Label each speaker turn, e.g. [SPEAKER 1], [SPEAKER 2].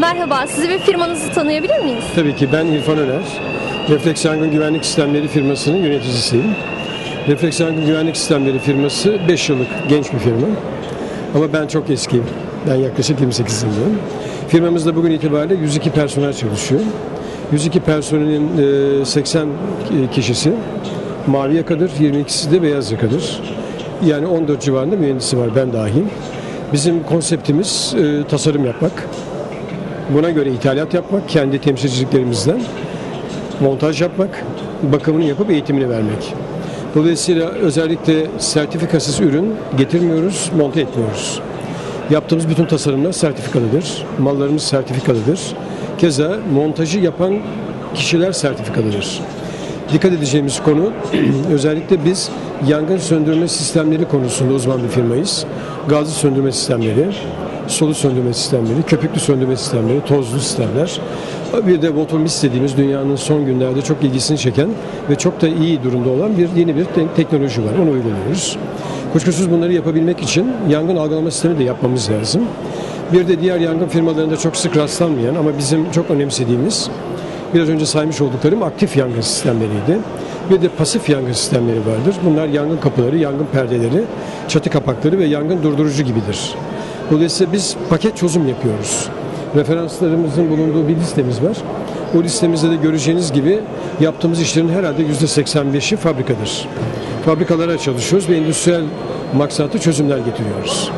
[SPEAKER 1] Merhaba, sizi ve firmanızı tanıyabilir miyiz?
[SPEAKER 2] Tabii ki ben İrfan Öner. Refleks Yangın Güvenlik Sistemleri firmasının yöneticisiyim. Refleks Yangın Güvenlik Sistemleri firması 5 yıllık genç bir firma. Ama ben çok eskiyim. Ben yaklaşık 28 yılındayım. Firmamızda bugün itibariyle 102 personel çalışıyor. 102 personelin e, 80 kişisi mavi yakadır, 22'si de beyaz yakadır. Yani 14 civarında mühendisi var ben dahil. Bizim konseptimiz e, tasarım yapmak. Buna göre ithalat yapmak kendi temsilciliklerimizden montaj yapmak, bakımını yapıp eğitimini vermek. Dolayısıyla özellikle sertifikasız ürün getirmiyoruz, monte etmiyoruz. Yaptığımız bütün tasarımlar sertifikalıdır. Mallarımız sertifikalıdır. Keza montajı yapan kişiler sertifikalıdır. Dikkat edeceğimiz konu özellikle biz yangın söndürme sistemleri konusunda uzman bir firmayız. Gazlı söndürme sistemleri, solu söndürme sistemleri, köpüklü söndürme sistemleri, tozlu sistemler. Bir de Votomis dediğimiz dünyanın son günlerde çok ilgisini çeken ve çok da iyi durumda olan bir yeni bir te- teknoloji var. Onu uyguluyoruz. Kuşkusuz bunları yapabilmek için yangın algılama sistemi de yapmamız lazım. Bir de diğer yangın firmalarında çok sık rastlanmayan ama bizim çok önemsediğimiz biraz önce saymış olduklarım aktif yangın sistemleriydi. Bir de pasif yangın sistemleri vardır. Bunlar yangın kapıları, yangın perdeleri, çatı kapakları ve yangın durdurucu gibidir. Dolayısıyla biz paket çözüm yapıyoruz. Referanslarımızın bulunduğu bir listemiz var. O listemizde de göreceğiniz gibi yaptığımız işlerin herhalde %85'i fabrikadır. Fabrikalara çalışıyoruz ve endüstriyel maksatlı çözümler getiriyoruz.